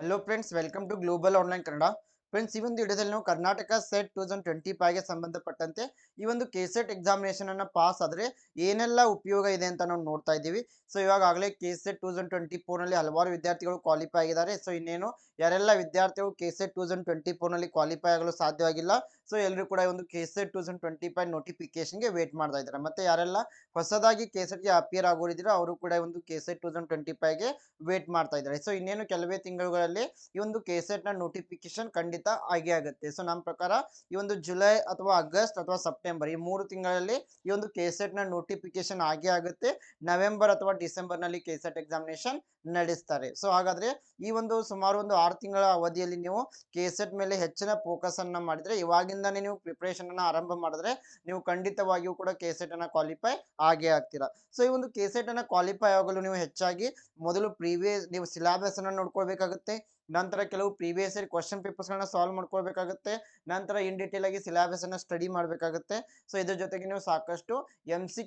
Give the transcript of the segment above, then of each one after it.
Hello friends welcome to global online Kannada friends ಈ ಒಂದು ವಿಡಿಯೋದಲ್ಲಿ ನಾವು Karnataka SET two thousand twenty ಫೈವ್ಗೆ ಸಂಬಂಧಪಟ್ಟಂತೆ ಈ ಒಂದು ಕೆ ಸೆಟ್ ಎಕ್ಸಾಮಿನೇಷನ್ ಅನ್ನ ಪಾಸ್ ಆದರೆ ಏನೆಲ್ಲ ಉಪಯೋಗ ಇದೆ ಅಂತ ನಾವು ನೋಡ್ತಾ ಇದ್ದೀವಿ. ಸೊ ಇವಾಗ ಕೆಸೆಟ್ ಟೂ ತೌಸಂಡ್ ಟ್ವೆಂಟಿ ಫೋರ್ನಲ್ಲಿ ಹಲವಾರು ವಿದ್ಯಾರ್ಥಿಗಳು ಕ್ವಾಲಿಫೈ ಆಗಿದ್ದಾರೆ. ಸೊ ಇನ್ನೇನು ಯಾರೆಲ್ಲ ವಿದ್ಯಾರ್ಥಿಗಳು K SET two thousand twenty ಫೋರ್ನಲ್ಲಿ qualify ಆಗಲು ಸಾಧ್ಯವಾಗಿಲ್ಲ. ಸೊ ಎಲ್ಲರೂ ಕೂಡ ಒಂದು K SET two thousand twenty five ನೋಟಿಫಿಕೇಶನ್ಗೆ wait ಮಾಡ್ತಾ ಇದ್ದಾರೆ. ಮತ್ತೆ ಯಾರೆಲ್ಲ ಹೊಸದಾಗಿ ಕೆ ಸೆಟ್ಗೆ ಅಪಿಯರ್ ಆಗೋದಿದ್ರು ಅವರು ಕೂಡ ಒಂದು K SET two thousand twenty ಫೈವ್ಗೆ wait ಮಾಡ್ತಾ ಇದ್ದಾರೆ. ಸೊ ಇನ್ನೇನು ಕೆಲವೇ ತಿಂಗಳುಗಳಲ್ಲಿ ಈ ಒಂದು ನ ನೋಟಿಫಿಕೇಶನ್ ಖಂಡಿತ ಆಗೇ ಆಗುತ್ತೆ. ಸೊ ನಮ್ಮ ಪ್ರಕಾರ ಈ ಒಂದು ಜುಲೈ ಅಥವಾ ಆಗಸ್ಟ್ ಅಥವಾ ಸೆಪ್ಟೆಂಬರ್ ಈ ಮೂರು ತಿಂಗಳಲ್ಲಿ ಈ ಒಂದು ಕೆಸೆಟ್ನ ನೋಟಿಫಿಕೇಶನ್ ಆಗೇ ಆಗುತ್ತೆ. ನವೆಂಬರ್ ಅಥವಾ ಡಿಸೆಂಬರ್ನಲ್ಲಿ ಕೆಸೆಟ್ ಎಕ್ಸಾಮಿನೇಷನ್ ನಡೆಸ್ತಾರೆ. ಸೊ ಹಾಗಾದ್ರೆ ಈ ಒಂದು ಸುಮಾರು ಒಂದು ಆರು ತಿಂಗಳ ಅವಧಿಯಲ್ಲಿ ನೀವು ಕೆಸೆಟ್ ಮೇಲೆ ಹೆಚ್ಚಿನ ಫೋಕಸ್ ಅನ್ನ ಮಾಡಿದ್ರೆ, ಇವಾಗಿಂದಾನೇ ನೀವು ಪ್ರಿಪರೇಷನ್ ಅನ್ನ ಆರಂಭ ಮಾಡಿದ್ರೆ, ನೀವು ಖಂಡಿತವಾಗಿಯೂ ಕೂಡ ಕೆಸೆಟ್ ಅನ್ನ ಕ್ವಾಲಿಫೈ ಆಗೇ ಆಗ್ತೀರಾ. ಸೊ ಈ ಒಂದು ಕೆಸೆಟ್ ಅನ್ನ ಕ್ವಾಲಿಫೈ ಆಗಲು ನೀವು ಹೆಚ್ಚಾಗಿ ಮೊದಲು ಪ್ರೀವಿಯಸ್ ನೀವು ಸಿಲಾಬಸ್ ಅನ್ನ ನೋಡ್ಕೊಳ್ಬೇಕಾಗುತ್ತೆ. ನಂತರ ಕೆಲವು ಪ್ರೀವಿಯಸ್ ಇಯರ್ ಕ್ವಶನ್ ಪೇಪರ್ಸ್ ಗಳನ್ನ ಸಾಲ್ವ್ ಮಾಡ್ಕೊಳ್ಬೇಕಾಗುತ್ತೆ. ನಂತರ ಇನ್ ಡೀಟೇಲ್ ಆಗಿ ಸಿಲಾಬಸ್ ಅನ್ನ ಸ್ಟಡಿ ಮಾಡಬೇಕಾಗುತ್ತೆ. ಸೊ ಇದ್ರ ಜೊತೆಗೆ ನೀವು ಸಾಕಷ್ಟು ಎಂ ಸಿ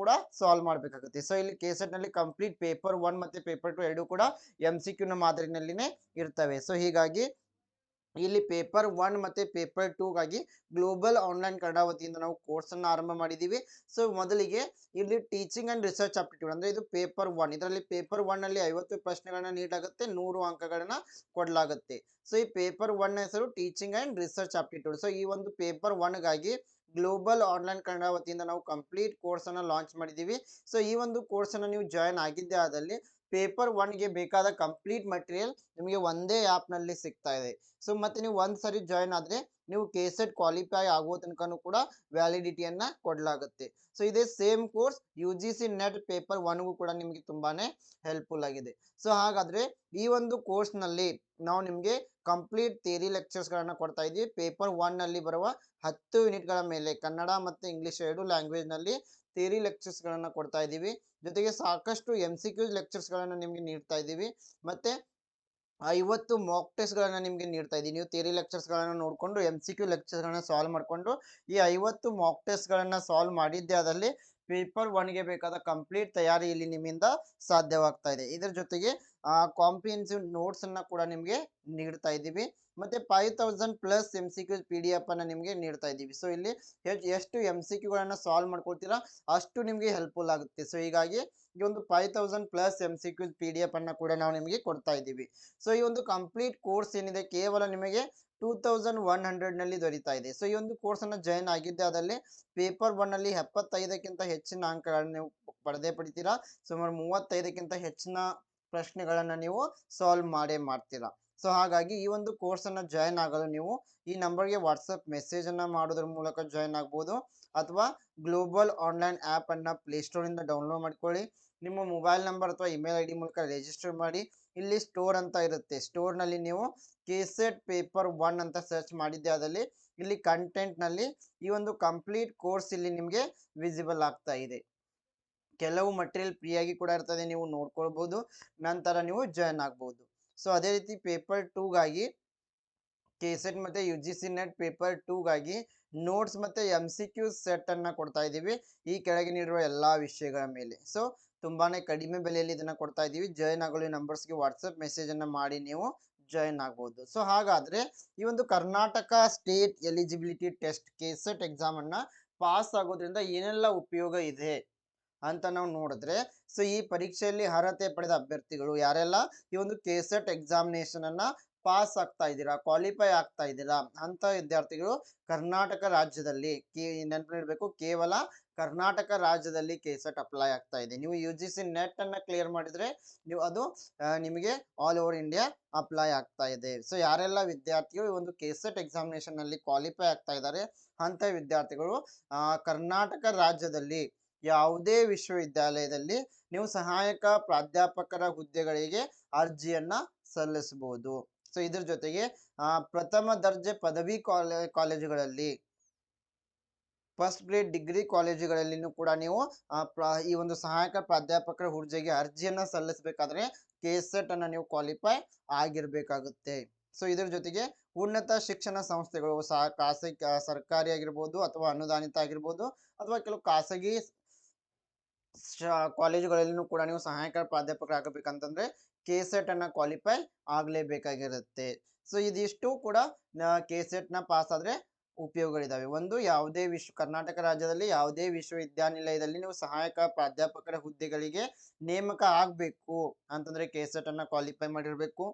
ಕೂಡ ಸಾಲ್ವ್ ಮಾಡಬೇಕಾಗುತ್ತೆ. ಸೊ ಇಲ್ಲಿ ಕೆ ಸೆಟ್ನಲ್ಲಿ ಕಂಪ್ಲೀಟ್ ಪೇಪರ್ ಒನ್ ಮತ್ತೆ ಪೇಪರ್ ಟು ಎರಡು ಕೂಡ ಎಂ ಸಿ ನ ಮಾದರಿನಲ್ಲಿನೇ ಇರ್ತವೆ. ಸೊ ಹೀಗಾಗಿ ಇಲ್ಲಿ ಪೇಪರ್ ಒನ್ ಮತ್ತೆ ಪೇಪರ್ ಟೂಗಾಗಿ ಗ್ಲೋಬಲ್ ಆನ್ಲೈನ್ ಕನ್ನಡ ವತಿಯಿಂದ ನಾವು ಕೋರ್ಸ್ ಅನ್ನ ಆರಂಭ ಮಾಡಿದೀವಿ ಸೊ, ಮೊದಲಿಗೆ ಇಲ್ಲಿ ಟೀಚಿಂಗ್ ಅಂಡ್ ರಿಸರ್ಚ್ ಆಪ್ಟಿಟ್ಯೂಡ್ ಅಂದ್ರೆ ಇದು ಪೇಪರ್ ಒನ್. ಇದರಲ್ಲಿ ಪೇಪರ್ ಒನ್ ಅಲ್ಲಿ ಐವತ್ತು ಪ್ರಶ್ನೆಗಳನ್ನ ನೀಡಲಾಗುತ್ತೆ ನೂರು ಅಂಕಗಳನ್ನ ಕೊಡಲಾಗುತ್ತೆ. ಸೊ, ಈ ಪೇಪರ್ ಒನ್ ಹೆಸರು teaching and research aptitude. So, ಈ ಒಂದು ಪೇಪರ್ ಒನ್ಗಾಗಿ ಗ್ಲೋಬಲ್ ಆನ್ಲೈನ್ ಕನ್ನಡ ವತಿಯಿಂದ ನಾವು ಕಂಪ್ಲೀಟ್ ಕೋರ್ಸ್ ಅನ್ನ ಲಾಂಚ್ ಮಾಡಿದೀವಿ ಸೊ, ಈ ಒಂದು ಕೋರ್ಸ್ ಅನ್ನ ನೀವು ಜಾಯ್ನ್ ಆಗಿದ್ದೇ ಆದಲ್ಲಿ ಪೇಪರ್ ಒನ್ಗೆ ಬೇಕಾದ ಕಂಪ್ಲೀಟ್ ಮಟೀರಿಯಲ್ ನಿಮಗೆ ಒಂದೇ ಆ್ಯಪ್ನಲ್ಲಿ ಸಿಗ್ತಾ ಇದೆ. ಸೊ ಮತ್ತೆ ನೀವು ಒಂದ್ಸರಿ ಸರಿ ಜಾಯ್ನ್ ಆದ್ರೆ ನೀವು ಕೆ ಕ್ವಾಲಿಫೈ ಆಗೋ ತನಕನೂ ಕೂಡ ವ್ಯಾಲಿಡಿಟಿಯನ್ನ ಕೊಡಲಾಗುತ್ತೆ. ಸೊ ಇದೇ same course U G C net paper ಒನ್ಗೂ ಕೂಡ ನಿಮಗೆ ತುಂಬಾನೇ ಹೆಲ್ಪ್ಫುಲ್ ಆಗಿದೆ. ಸೊ ಹಾಗಾದ್ರೆ ಈ ಒಂದು ಕೋರ್ಸ್ನಲ್ಲಿ ನಾವು ನಿಮಗೆ ಕಂಪ್ಲೀಟ್ ಥಿಯರಿ ಲೆಕ್ಚರ್ಸ್ ಗಳನ್ನ ಕೊಡ್ತಾ ಇದ್ದೀವಿ. ಪೇಪರ್ ಒನ್ನಲ್ಲಿ ಬರುವ ಹತ್ತು ಯೂನಿಟ್ಗಳ ಮೇಲೆ ಕನ್ನಡ ಮತ್ತೆ ಇಂಗ್ಲಿಷ್ ಎರಡು ಲ್ಯಾಂಗ್ವೇಜ್ನಲ್ಲಿ ಥಿಯರಿ ಲೆಕ್ಚರ್ಸ್ ಗಳನ್ನ ಕೊಡ್ತಾ ಇದ್ದೀವಿ. ಜೊತೆಗೆ ಸಾಕಷ್ಟು ಎಂ ಸಿ ಕ್ಯೂ ಲೆಕ್ಚರ್ಸ್ ಗಳನ್ನ ನಿಮ್ಗೆ ನೀಡ್ತಾ ಇದ್ದೀವಿ. ಮತ್ತೆ ಐವತ್ತು ಮಾಕ್ ಟೆಸ್ಟ್ ಗಳನ್ನ ನಿಮ್ಗೆ ನೀಡ್ತಾ ಇದ್ದೀನಿ. ನೀವು ಥಿಯರಿ ಲೆಕ್ಚರ್ಸ್ ನೋಡಿಕೊಂಡು ನೋಡ್ಕೊಂಡು ಎಂ ಸಿ ಕ್ಯೂ ಲೆಕ್ಚರ್ಸ್ಗಳನ್ನು ಸಾಲ್ವ್ ಮಾಡ್ಕೊಂಡು, ಈ ಐವತ್ತು ಮಾಕ್ ಟೆಸ್ಟ್ ಗಳನ್ನ ಸಾಲ್ವ್ ಮಾಡಿದ್ದೆ ಅದರಲ್ಲಿ ಪೇಪರ್ ಒನ್ಗೆ ಬೇಕಾದ ಕಂಪ್ಲೀಟ್ ತಯಾರಿ ಇಲ್ಲಿ ನಿಮ್ಮಿಂದ ಸಾಧ್ಯವಾಗ್ತಾ ಇದೆ. ಇದರ ಜೊತೆಗೆ ಕಾಂಪ್ರಿಹೆನ್ಸಿವ್ ನೋಟ್ಸ್ ಅನ್ನ ಕೂಡ ನಿಮಗೆ ನೀಡ್ತಾ ಇದ್ದೀವಿ. ಮತ್ತೆ five thousand plus M C Q P D F ಅನ್ನ ನಿಮಗೆ ನೀಡ್ತಾ ಇದ್ದೀವಿ. ಸೊ ಇಲ್ಲಿ ಎಷ್ಟ್- ಎಂ ಸಿ ಸಾಲ್ವ್ ಮಾಡ್ಕೊಳ್ತೀರಾ ಅಷ್ಟು ನಿಮಗೆ ಹೆಲ್ಪ್ಫುಲ್ ಆಗುತ್ತೆ. ಸೊ ಹೀಗಾಗಿ ಈ ಒಂದು five thousand plus M C Q P D F ಅನ್ನ ಕೂಡ ನಾವು ನಿಮಗೆ ಕೊಡ್ತಾ ಇದ್ದೀವಿ. ಸೊ ಈ ಒಂದು ಕಂಪ್ಲೀಟ್ ಕೋರ್ಸ್ ಏನಿದೆ ಕೇವಲ ನಿಮಗೆ ಟೂ ತೌಸಂಡ್ ಒನ್ ಹಂಡ್ರೆಡ್ನಲ್ಲಿ ದೊರೀತಾ ಇದೆ. ಸೊ ಈ ಒಂದು ಕೋರ್ಸನ್ನು ಜಾಯ್ನ್ ಆಗಿದ್ದೆ ಅದರಲ್ಲಿ ಪೇಪರ್ ಒನ್ ಅಲ್ಲಿ ಎಪ್ಪತ್ತೈದಕ್ಕಿಂತ ಹೆಚ್ಚಿನ ಅಂಕಗಳನ್ನ ನೀವು ಪಡೆದೇ ಪಡಿತೀರಾ. ಸುಮಾರು ಮೂವತ್ತೈದಕ್ಕಿಂತ ಹೆಚ್ಚಿನ ಪ್ರಶ್ನೆಗಳನ್ನ ನೀವು ಸಾಲ್ವ್ ಮಾಡೇ ಮಾಡ್ತೀರಾ. ಸೊ ಹಾಗಾಗಿ ಈ ಒಂದು ಕೋರ್ಸನ್ನು ಜಾಯ್ನ್ ಆಗಲು ನೀವು ಈ ನಂಬರ್ಗೆ ವಾಟ್ಸಪ್ ಮೆಸೇಜ್ ಅನ್ನ ಮಾಡೋದ್ರ ಮೂಲಕ ಜಾಯ್ನ್ ಆಗ್ಬೋದು. ಅಥವಾ ಗ್ಲೋಬಲ್ ಆನ್ಲೈನ್ ಆ್ಯಪನ್ನು ಅನ್ನ ಪ್ಲೇಸ್ಟೋರ್ ಇಂದ ಡೌನ್ಲೋಡ್ ಮಾಡ್ಕೊಳ್ಳಿ. ನಿಮ್ಮ ಮೊಬೈಲ್ ನಂಬರ್ ಅಥವಾ ಇಮೇಲ್ ಐ ಡಿ ಮೂಲಕ ರಿಜಿಸ್ಟರ್ ಮಾಡಿ. ಇಲ್ಲಿ ಸ್ಟೋರ್ ಅಂತ ಇರುತ್ತೆ. ಸ್ಟೋರ್ನಲ್ಲಿ ನೀವು ಕೆಸೆಟ್ ಪೇಪರ್ ಒನ್ ಅಂತ ಸರ್ಚ್ ಮಾಡಿದ್ದೆ ಅದರಲ್ಲಿ ಇಲ್ಲಿ ಕಂಟೆಂಟ್ನಲ್ಲಿ ಈ ಒಂದು ಕಂಪ್ಲೀಟ್ ಕೋರ್ಸ್ ಇಲ್ಲಿ ನಿಮಗೆ ವಿಸಿಬಲ್ ಆಗ್ತಾ ಇದೆ. ಕೆಲವು ಮಟೀರಿಯಲ್ ಆಗಿ ಕೂಡ ಇರ್ತದೆ, ನೀವು ನೋಡ್ಕೊಳ್ಬಹುದು ನಂತರ ನೀವು ಜಾಯ್ನ್ ಆಗ್ಬಹುದು ಸೊ ಅದೇ ರೀತಿ ಪೇಪರ್ ಟೂಗಾಗಿ ಕೆಸೆಟ್ ಮತ್ತೆ U G C net paper ಟೂಗಾಗಿ notes ಮತ್ತೆ ಎಂ ಸಿ ಕ್ಯೂ ಸೆಟ್ ಅನ್ನ ಕೊಡ್ತಾ ಇದ್ದೀವಿ. ಈ ಕೆಳಗೆ ನೀಡಿರುವ ಎಲ್ಲಾ ವಿಷಯಗಳ ಮೇಲೆ. ಸೊ ತುಂಬಾನೇ ಕಡಿಮೆ ಬೆಲೆಯಲ್ಲಿ ಇದನ್ನ ಕೊಡ್ತಾ ಇದ್ದೀವಿ. ಜಾಯ್ನ್ ಆಗಲು ನಂಬರ್ಸ್ಗೆ ವಾಟ್ಸಪ್ ಮೆಸೇಜ್ ಅನ್ನ ಮಾಡಿ ನೀವು ಜಾಯ್ನ್ ಆಗ್ಬೋದು. ಸೊ ಹಾಗಾದ್ರೆ ಈ ಒಂದು Karnataka state eligibility test KSET exam ಅನ್ನ ಪಾಸ್ ಆಗೋದ್ರಿಂದ ಏನೆಲ್ಲ ಉಪಯೋಗ ಇದೆ? ಅಂತ ನಾವು ನೋಡಿದ್ರೆ ಸೊ ಈ ಪರೀಕ್ಷೆಯಲ್ಲಿ ಅರ್ಹತೆ ಪಡೆದ ಅಭ್ಯರ್ಥಿಗಳು ಯಾರೆಲ್ಲ? ಈ ಒಂದು ಕೆಸೆಟ್ ಎಕ್ಸಾಮಿನೇಷನ್ ಅನ್ನ ಪಾಸ್ ಆಗ್ತಾ ಇದ್ದೀರಾ? ಕ್ವಾಲಿಫೈ ಆಗ್ತಾ ಇದ್ದೀರಾ? ಅಂತ ವಿದ್ಯಾರ್ಥಿಗಳು ಕರ್ನಾಟಕ ರಾಜ್ಯದಲ್ಲಿ ನೆನಪಿಡಬೇಕು ಕೇವಲ ಕರ್ನಾಟಕ ರಾಜ್ಯದಲ್ಲಿ ಕೆಸೆಟ್ ಅಪ್ಲೈ ಆಗ್ತಾ ಇದೆ. ನೀವು ಯು ಜಿ ಸಿ ನೆಟ್ ಅನ್ನ ಕ್ಲಿಯರ್ ಮಾಡಿದ್ರೆ ನೀವು ಅದು ನಿಮಗೆ ಆಲ್ ಓವರ್ ಇಂಡಿಯಾ ಅಪ್ಲೈ ಆಗ್ತಾ ಇದೆ. ಸೊ ಯಾರೆಲ್ಲ ವಿದ್ಯಾರ್ಥಿಗಳು ಈ ಒಂದು ಕೆಸೆಟ್ ಎಕ್ಸಾಮಿನೇಷನ್ ಅಲ್ಲಿ ಕ್ವಾಲಿಫೈ ಆಗ್ತಾ ಇದ್ದಾರೆ ಅಂತ ವಿದ್ಯಾರ್ಥಿಗಳು ಕರ್ನಾಟಕ ರಾಜ್ಯದಲ್ಲಿ ಯಾವುದೇ ವಿಶ್ವವಿದ್ಯಾಲಯದಲ್ಲಿ ನೀವು ಸಹಾಯಕ ಪ್ರಾಧ್ಯಾಪಕರ ಹುದ್ದೆಗಳಿಗೆ ಅರ್ಜಿಯನ್ನ ಸಲ್ಲಿಸಬಹುದು. ಸೊ ಇದ್ರ ಜೊತೆಗೆ ಪ್ರಥಮ ದರ್ಜೆ ಪದವಿ ಕಾಲೇ, ಕಾಲೇಜುಗಳಲ್ಲಿ ಫಸ್ಟ್ ಗ್ರೇಡ್ ಡಿಗ್ರಿ ಕಾಲೇಜುಗಳಲ್ಲಿನೂ ಕೂಡ ನೀವು ಈ ಒಂದು ಸಹಾಯಕ ಪ್ರಾಧ್ಯಾಪಕರ ಹುದ್ದೆಗೆ ಅರ್ಜಿಯನ್ನ ಸಲ್ಲಿಸಬೇಕಾದ್ರೆ ಕೆಸೆಟ್ ಅನ್ನ ನೀವು ಕ್ವಾಲಿಫೈ ಆಗಿರ್ಬೇಕಾಗುತ್ತೆ. ಸೊ ಇದ್ರ ಜೊತೆಗೆ ಉನ್ನತ ಶಿಕ್ಷಣ ಸಂಸ್ಥೆಗಳು ಸಹ ಖಾಸಗಿ, ಸರ್ಕಾರಿ ಆಗಿರ್ಬೋದು ಅಥವಾ ಅನುದಾನಿತ ಆಗಿರ್ಬೋದು ಅಥವಾ ಕೆಲವು ಖಾಸಗಿ ಕಾಲೇಜುಗಳಲ್ಲಿನೂ ಕೂಡ ನೀವು ಸಹಾಯಕ ಪ್ರಾಧ್ಯಾಪಕರಾಗಬೇಕಂತಂದ್ರೆ ಕೆ ಸೆಟ್ ಅನ್ನ ಕ್ವಾಲಿಫೈ ಆಗಲೇಬೇಕಾಗಿರುತ್ತೆ. ಸೊ ಇದಿಷ್ಟು ಕೂಡ ಕೆ ಸೆಟ್ನ ಪಾಸ್ ಆದರೆ ಉಪಯೋಗಗಳಿದ್ದಾವೆ ಒಂದು ಯಾವುದೇ ವಿಶ್ವ ಕರ್ನಾಟಕ ರಾಜ್ಯದಲ್ಲಿ ಯಾವುದೇ ವಿಶ್ವವಿದ್ಯಾನಿಲಯದಲ್ಲಿ ನೀವು ಸಹಾಯಕ ಪ್ರಾಧ್ಯಾಪಕರ ಹುದ್ದೆಗಳಿಗೆ ನೇಮಕ ಆಗಬೇಕು ಅಂತಂದ್ರೆ ಕೆ ಸೆಟ್ ಅನ್ನ ಕ್ವಾಲಿಫೈ ಮಾಡಿರಬೇಕು.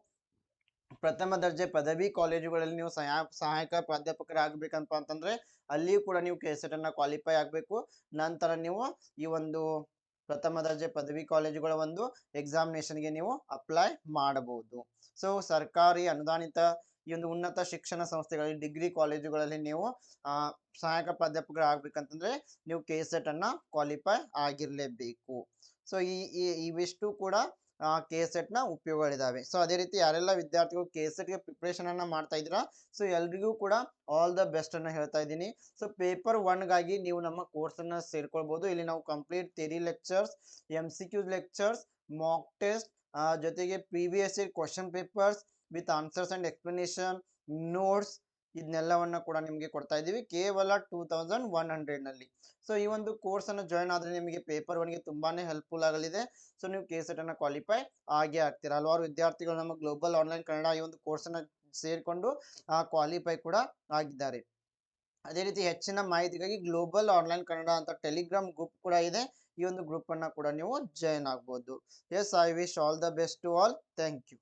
ಪ್ರಥಮ ದರ್ಜೆ ಪದವಿ ಕಾಲೇಜುಗಳಲ್ಲಿ ನೀವು ಸಹಾಯ ಸಹಾಯಕ ಪ್ರಾಧ್ಯಾಪಕರಾಗಬೇಕಂತ ಅಂತಂದ್ರೆ ಅಲ್ಲಿಯೂ ಕೂಡ ನೀವು ಕೆ ಸೆಟ್ ಅನ್ನ ಕ್ವಾಲಿಫೈ ಆಗಬೇಕು. ನಂತರ ನೀವು ಈ ಒಂದು ಪ್ರಥಮ ದರ್ಜೆ ಪದವಿ ಕಾಲೇಜುಗಳ ಒಂದು ಎಕ್ಸಾಮಿನೇಷನ್ಗೆ ನೀವು ಅಪ್ಲೈ ಮಾಡಬಹುದು. ಸೊ ಸರ್ಕಾರಿ ಅನುದಾನಿತ ಈ ಒಂದು ಉನ್ನತ ಶಿಕ್ಷಣ ಸಂಸ್ಥೆಗಳಲ್ಲಿ ಡಿಗ್ರಿ ಕಾಲೇಜುಗಳಲ್ಲಿ ನೀವು ಸಹಾಯಕ ಪ್ರಾಧ್ಯಾಪಕರು ಆಗ್ಬೇಕಂತಂದ್ರೆ ನೀವು ಕೆ ಸೆಟ್ ಅನ್ನ ಕ್ವಾಲಿಫೈ ಆಗಿರ್ಲೇಬೇಕು. ಸೊ ಈ- ಇವಿಷ್ಟು ಕೂಡ ಕೆ ಸೆಟ್ನ ಉಪಯೋಗಗಳಿದಾವೆ. ಸೊ ಅದೇ ರೀತಿ ಯಾರೆಲ್ಲ ವಿದ್ಯಾರ್ಥಿಗಳು ಕೆ ಸೆಟ್ಗೆ ಪ್ರಿಪ್ರೇಷನ್ ಅನ್ನ ಮಾಡ್ತಾ ಇದ್ದೀರಾ ಸೊ ಎಲ್ರಿಗೂ ಕೂಡ ಆಲ್ ದ ಬೆಸ್ಟನ್ನು ಹೇಳ್ತಾ ಇದ್ದೀನಿ. ಸೊ ಪೇಪರ್ ಒನ್ಗಾಗಿ ನೀವು ನಮ್ಮ ಕೋರ್ಸನ್ನು ಸೇರ್ಕೊಳ್ಬೋದು. ಇಲ್ಲಿ ನಾವು complete theory lectures M C Q lectures mock test ಜೊತೆಗೆ previous year question papers with answers and explanation notes ಇದನ್ನೆಲ್ಲವನ್ನ ಕೂಡ ನಿಮಗೆ ಕೊಡ್ತಾ ಇದ್ದೀವಿ. ಕೇವಲ ಟೂ ತೌಸಂಡ್ ಒನ್ ಹಂಡ್ರೆಡ್ನಲ್ಲಿ. ಸೊ ಈ ಒಂದು ಕೋರ್ಸ್ ಅನ್ನು ಜಾಯ್ನ್ ಆದರೆ ನಿಮಗೆ ಪೇಪರ್ ಒನ್ಗೆ ತುಂಬಾನೇ ಹೆಲ್ಪ್ಫುಲ್ ಆಗಲಿದೆ. ಸೊ ನೀವು ಕೆ ಸೆಟ್ ಅನ್ನ ಕ್ವಾಲಿಫೈ ಆಗೇ ಆಗ್ತೀರಾ. ಹಲವಾರು ವಿದ್ಯಾರ್ಥಿಗಳು ನಮ್ಮ ಗ್ಲೋಬಲ್ ಆನ್ಲೈನ್ ಕನ್ನಡ ಈ ಒಂದು ಕೋರ್ಸ್ ಅನ್ನ ಸೇರಿಕೊಂಡು ಕ್ವಾಲಿಫೈ ಕೂಡ ಆಗಿದ್ದಾರೆ. ಅದೇ ರೀತಿ ಹೆಚ್ಚಿನ ಮಾಹಿತಿಗಾಗಿ ಗ್ಲೋಬಲ್ ಆನ್ಲೈನ್ ಕನ್ನಡ ಅಂತ ಟೆಲಿಗ್ರಾಮ್ ಗ್ರೂಪ್ ಕೂಡ ಇದೆ. ಈ ಒಂದು ಗ್ರೂಪ್ ಅನ್ನ ಕೂಡ ನೀವು ಜಾಯ್ನ್ ಆಗ್ಬೋದು. Yes I wish all the best to all thank you